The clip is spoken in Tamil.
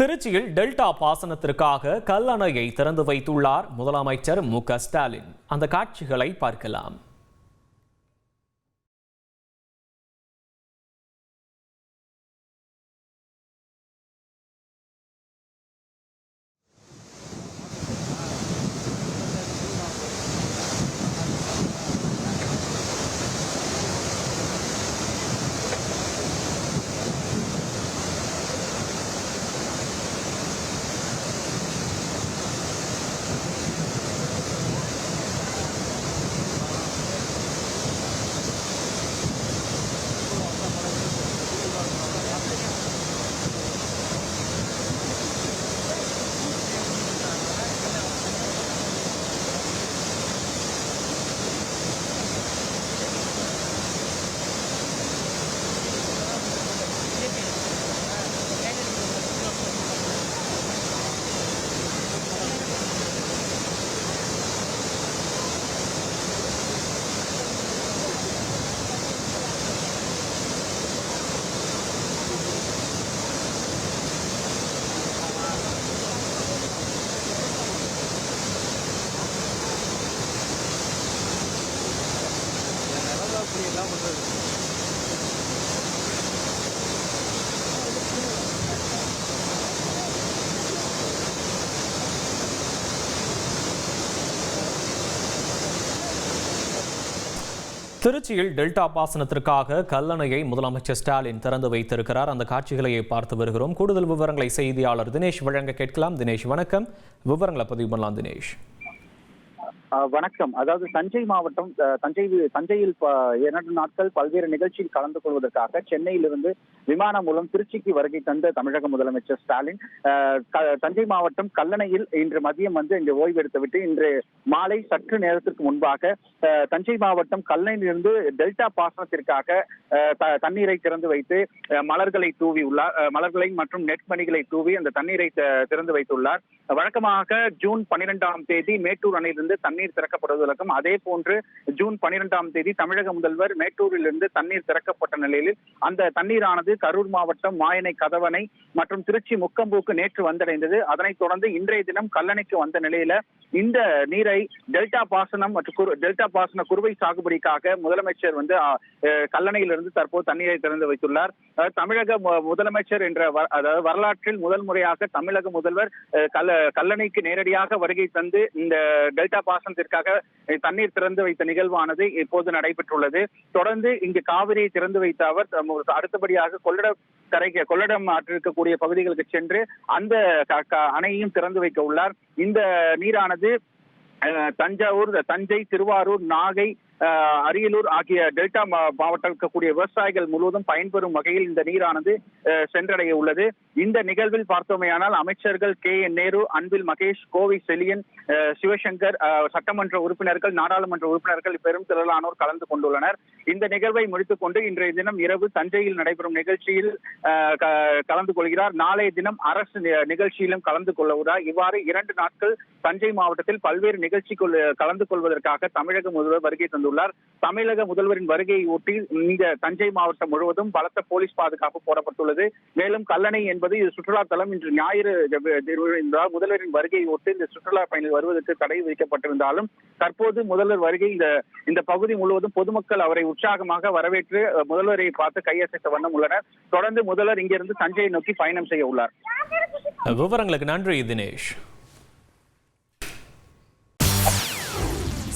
திருச்சியில் டெல்டா பாசனத்திற்காக கல்லணையை திறந்து வைத்துள்ளார் முதலமைச்சர் மு ஸ்டாலின். அந்த காட்சிகளை பார்க்கலாம். திருச்சியில் டெல்டா பாசனத்திற்காக கல்லணையை முதலமைச்சர் ஸ்டாலின் திறந்து வைத்திருக்கிறார். அந்த காட்சிகளையே பார்த்து வருகிறோம். கூடுதல் விவரங்களை செய்தியாளர் தினேஷ் வழங்க கேட்கலாம். தினேஷ் வணக்கம். விவரங்களை பதிவு பண்ணலாம் தினேஷ். வணக்கம். அதாவது தஞ்சை மாவட்டம் தஞ்சை தஞ்சையில் இரண்டு நாட்கள் பல்வேறு நிகழ்ச்சியில் கலந்து கொள்வதற்காக சென்னையிலிருந்து விமானம் மூலம் திருச்சிக்கு வருகை தந்த தமிழக முதலமைச்சர் ஸ்டாலின் தஞ்சை மாவட்டம் கல்லணையில் இன்று மதியம் வந்து இங்கு ஓய்வு எடுத்துவிட்டு இன்று மாலை சற்று நேரத்திற்கு முன்பாக தஞ்சை மாவட்டம் கல்லணையிலிருந்து டெல்டா பாசனத்திற்காக தண்ணீரை திறந்து வைத்து மலர்களை தூவி உள்ளார் மலர்களை மற்றும் நெற்மணிகளை தூவி அந்த தண்ணீரை திறந்து வைத்துள்ளார். வழக்கமாக ஜூன் பன்னிரெண்டாம் தேதி மேட்டூர் அணையிலிருந்து தண்ணீர் தண்ணீர் திறக்கப்படுவதற்கும் அதே போன்று ஜூன் பனிரெண்டாம் தேதி தமிழக முதல்வர் மேட்டூரிலிருந்து தண்ணீர் திறக்கப்பட்ட நிலையில் அந்த தண்ணீரானது கரூர் மாவட்டம் மாயனை கதவணை மற்றும் திருச்சி முக்கம்பூக்கு நேற்று வந்தடைந்தது. அதனைத் தொடர்ந்து இன்றைய தினம் கல்லணைக்கு வந்த நிலையில இந்த நீரை டெல்டா பாசனம் மற்றும் குறு- டெல்டா பாசன குறுவை சாகுபடிக்காக முதலமைச்சர் வந்து கல்லணையிலிருந்து தற்போது தண்ணீரை திறந்து வைத்துள்ளார். தமிழக முதலமைச்சர் என்ற அதாவது வரலாற்றில் முதல் முறையாக தமிழக முதல்வர் கல்ல கல்லணைக்கு நேரடியாக வருகை தந்து இந்த டெல்டா பாசனத்திற்காக தண்ணீர் திறந்து வைத்த நிகழ்வானது இப்போது நடைபெற்றுள்ளது. தொடர்ந்து இங்கு காவிரியை திறந்து வைத்த அவர் அடுத்தபடியாக கொள்ளட கரைக்கு கொள்ளடம் ஆற்றிருக்கக்கூடிய பகுதிகளுக்கு சென்று அந்த க- அணையையும் திறந்து வைக்க உள்ளார். இந்த நீரானது தஞ்சாவூர் தஞ்சை திருவாரூர் நாகை அரியலூர் ஆகிய டெல்டா மா- மாவட்டம் இருக்கக்கூடிய விவசாயிகள் முழுவதும் பயன்பெறும் வகையில் இந்த நீரானது சென்றடைய உள்ளது. இந்த நிகழ்வில் பார்த்தோமேயானால் அமைச்சர்கள் கே என் நேரு அன்பில் மகேஷ் கோவை செலியன் சிவசங்கர் சட்டமன்ற உறுப்பினர்கள் நாடாளுமன்ற உறுப்பினர்கள் பெரும் திரளானோர் கலந்து கொண்டுள்ளனர். இந்த நிகழ்வை முடித்துக் கொண்டு இன்றைய தினம் இரவு தஞ்சையில் நடைபெறும் நிகழ்ச்சியில் க- கலந்து கொள்கிறார். நாளைய தினம் அரசு நிகழ்ச்சியிலும் கலந்து கொள்ள உள்ளார். இவ்வாறு இரண்டு நாட்கள் தஞ்சை மாவட்டத்தில் பல்வேறு நிகழ்ச்சிக்குள் கலந்து கொள்வதற்காக தமிழக முதல்வர் வருகை தந்துள்ளார். தமிழக முதல்வரின் வருகையை ஒட்டி இந்த தஞ்சை மாவட்டம் முழுவதும் பலத்த போலீஸ் பாதுகாப்பு போடப்பட்டுள்ளது. மேலும் கல்லணை என்பது இது சுற்றுலா தலம் இன்று ஞாயிறு என்றால் முதல்வரின் வருகையை ஒட்டி இந்த சுற்றுலா பயணிகள் வருவதற்கு தடை விதிக்கப்பட்டிருந்தாலும் தற்போது முதல்வர் வருகை இந்த இந்த பகுதி முழுவதும் பொதுமக்கள் அவரை உற்சாகமாக வரவேற்று முதல்வரை பார்த்து கையசைத்த வண்ணம் உள்ளனர். தொடர்ந்து முதல்வர் இங்கிருந்து தஞ்சையை நோக்கி பயணம் செய்ய உள்ளார். விவரங்களுக்கு நன்றி தினேஷ்.